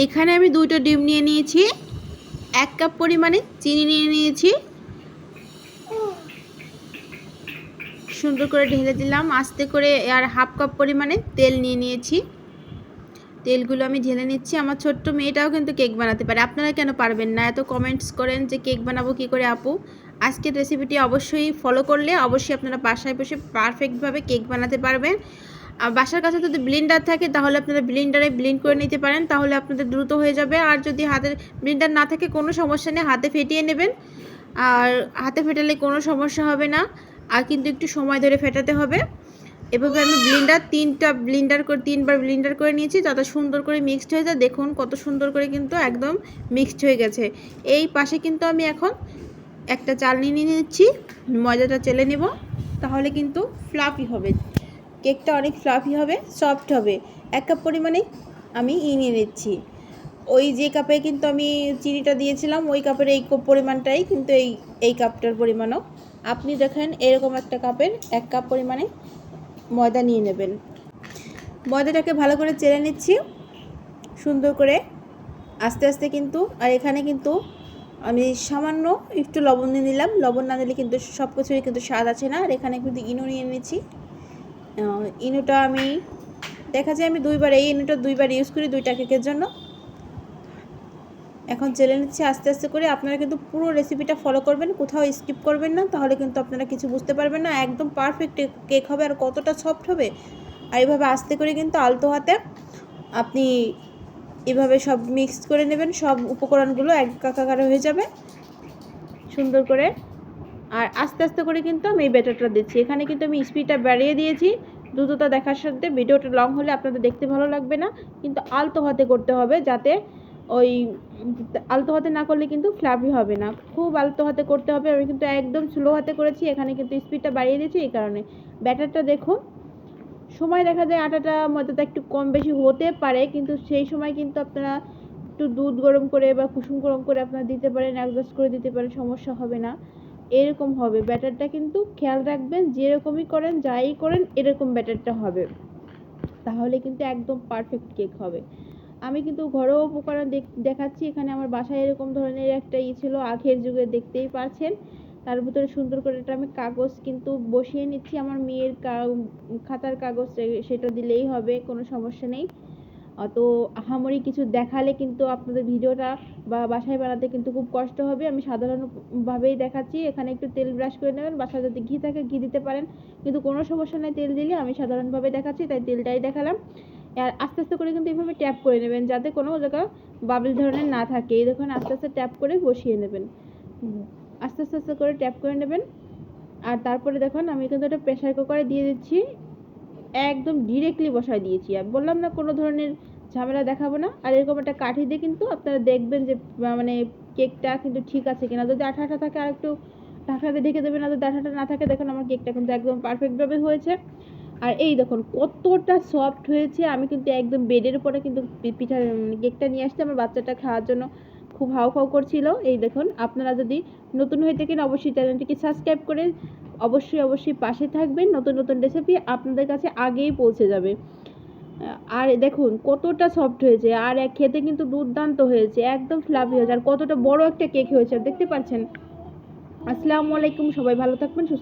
এখানে আমি দুটো ডিম নিয়ে নিয়েছি। এক কাপ পরিমাণে চিনি নিয়ে নিয়েছি। সুন্দর করে ঢেলে দিলাম। আস্তে করে আর হাফ কাপ পরিমাণে তেল নিয়ে নিয়েছি। তেলগুলো আমি ঢেলে নিচ্ছি। আমার ছোট্ট মেয়েটাও কিন্তু কেক বানাতে পারে। আপনারা কেন পারবেন না? এত কমেন্টস করেন যে কেক বানাবো কী করে আপু? আজকের রেসিপিটি অবশ্যই ফলো করলে অবশ্যই আপনারা বাসায় বসে পারফেক্টভাবে কেক বানাতে পারবেন। আর বাসার কাছে যদি ব্লিন্ডার থাকে, তাহলে আপনারা ব্লিন্ডারে ব্লিন্ড করে নিতে পারেন, তাহলে আপনাদের দ্রুত হয়ে যাবে। আর যদি হাতের ব্লিন্ডার না থাকে, কোনো সমস্যা নেই, হাতে ফেটিয়ে নেবেন। আর হাতে ফেটালে কোনো সমস্যা হবে না, আর কিন্তু একটু সময় ধরে ফেটাতে হবে। এভাবে আমি ব্লিন্ডার তিনটা ব্লিন্ডার করে, তিনবার ব্লিন্ডার করে নিয়েছি, যাতে সুন্দর করে মিক্সড হয়ে যায়, দেখুন কত সুন্দর করে কিন্তু একদম মিক্সড হয়ে গেছে। এই পাশে কিন্তু আমি এখন একটা চালনি নিয়ে নিচ্ছি, ময়দাটা চেলে নেব, তাহলে কিন্তু ফ্লাফি হবে। কেকটা অনেক ফ্লাফি হবে সফট হবে। এক কাপ পরিমাণে আমি ই নিয়ে নিচ্ছি। ওই যে কাপে কিন্তু আমি চিনিটা দিয়েছিলাম ওই কাপের এই কপ পরিমাণটাই কিন্তু এই এই কাপটার পরিমাণও। আপনি দেখেন এরকম একটা কাপের এক কাপ পরিমাণে ময়দা নিয়ে নেবেন। ময়দাটাকে ভালো করে চেলে নিচ্ছি সুন্দর করে। আস্তে আস্তে কিন্তু আর এখানে কিন্তু আমি সামান্য একটু লবণ দিয়ে নিলাম। লবণ না দিলে কিন্তু সব কিছুরই কিন্তু স্বাদ আছে না আর এখানে কিন্তু ইনো নিয়ে আহ, ইনোটা আমি, দেখা যায় আমি দুইবার, এই ইনোটা দুইবার ইউজ করি দুইটা কেকের জন্য। এখন জেলে নিচ্ছি, আস্তে আস্তে করে। আপনারা কিন্তু পুরো রেসিপিটা ফলো করবেন, কোথাও স্কিপ করবেন না, তাহলে কিন্তু আপনারা কিছু বুঝতে পারবেন না। একদম পারফেক্ট কেক হবে আর কতটা সফট হবে। আর এইভাবে আস্তে করে কিন্তু আলতো হাতে আপনি এভাবে সব মিক্স করে নেবেন। সব উপকরণগুলো এক কাকাকারে হয়ে যাবে। সুন্দর করে আর আস্তে আস্তে করে কিন্তু আমি এই ব্যাটারটা দিচ্ছি। এখানে কিন্তু আমি স্পিডটা বাড়িয়ে দিয়েছি। দ্রুততা দেখার সাথে ভিডিওটা লং হলে আপনাদের দেখতে ভালো লাগবে না। কিন্তু আলতো হাতে করতে হবে যাতে ওই আলতো হাতে না করলে কিন্তু ফ্লাফি হবে না। খুব আলতো হাতে করতে হবে। আমি কিন্তু একদম স্লো হাতে করেছি। এখানে কিন্তু স্পিডটা বাড়িয়ে দিয়েছি এই কারণে। ব্যাটারটা দেখুন। সময় দেখা যায় আটাটা ময়দাটা একটু কম বেশি হতে পারে। কিন্তু সেই সময় কিন্তু আপনারা একটু দুধ গরম করে বা কুসুম গরম করে আপনারা দিতে পারেন অ্যাডজাস্ট করে দিতে পারেন, সমস্যা হবে না। এরকম হবে। ব্যাটারটা কিন্তু খেয়াল রাখবেন, যেরকমই করেন, যাই করেন, এরকম ব্যাটারটা হবে। তাহলে কিন্তু একদম পারফেক্ট কেক হবে। আমি কিন্তু ঘরোয়া উপকরণ দেখাচ্ছি। এখানে আমার বাসায় এরকম ধরনের একটা ই ছিল, আখের যুগে দেখতেই পাচ্ছেন। তার ভিতরে সুন্দর করে এটা আমি কাগজ কিন্তু বসিয়ে নিচ্ছি। আমার মেয়ের খাতার কাগজ সেটা দিলেই হবে, কোনো সমস্যা নেই। অত আহামরি কিছু দেখালে কিন্তু আপনাদের ভিডিওটা বা বাসায় বানাতে কিন্তু খুব কষ্ট হবে। আমি সাধারণভাবেই দেখাচ্ছি, এখানে একটু তেল ব্রাশ করে নেবেন, বাসায় যদি ঘি থাকে ঘি দিতে পারেন। কিন্তু কোনো সমস্যা নেই তেল দিলে, আমি সাধারণভাবে দেখাচ্ছি, তাই তেলটাই দেখালাম। আর আস্তে আস্তে করে কিন্তু এইভাবে ট্যাপ করে নেবেন, যাতে কোনো জায়গা বাবল ধরনের না থাকে। এই দেখুন, আস্তে আস্তে ট্যাপ করে বসিয়ে নেবেন। আস্তে আস্তে আস্তে করে ট্যাপ করে নেবেন। আর তারপরে দেখুন, আমি কিন্তু এটা প্রেশার কুকারে দিয়ে দিচ্ছি। একদম ডিরেক্টলি বসায় দিয়েছি। আর বললাম, না, কোনো ধরনের ঝামেলা দেখাবো না। আর এরকম একটা কাঠি দিয়ে কিন্তু আপনারা দেখবেন যে মানে কেকটা কিন্তু ঠিক আছে কিনা। যদি আঠা আঠা থাকে আর একটু ঢাকা দিয়ে ঢেকে দেবেন, আর যদি আঠাটা না থাকে, দেখুন আমার কেকটা কিন্তু একদম পারফেক্টভাবে হয়েছে। আর এই দেখুন, কতটা সফট হয়েছে। আমি কিন্তু একদম বেডের উপরে কিন্তু পিঠা কেকটা নিয়ে আসছি আমার বাচ্চাটা খাওয়ার জন্য। খুব হাউ খাউ করছিল। এই দেখুন, আপনারা যদি নতুন হয়ে থাকেন, অবশ্যই চ্যানেলটিকে সাবস্ক্রাইব করে অবশ্যই অবশ্যই পাশে থাকবেন। নতুন নতুন রেসিপি আপনাদের কাছে আগেই পৌঁছে যাবে। আর দেখুন, কতটা সফট হয়েছে। আর এক খেতে কিন্তু দুর্দান্ত হয়েছে, একদম ফ্লাফি হয়েছে। আর কতটা বড় একটা কেক হয়েছে, দেখতে পাচ্ছেন? আসসালামু আলাইকুম, সবাই ভালো থাকবেন, সুস্থ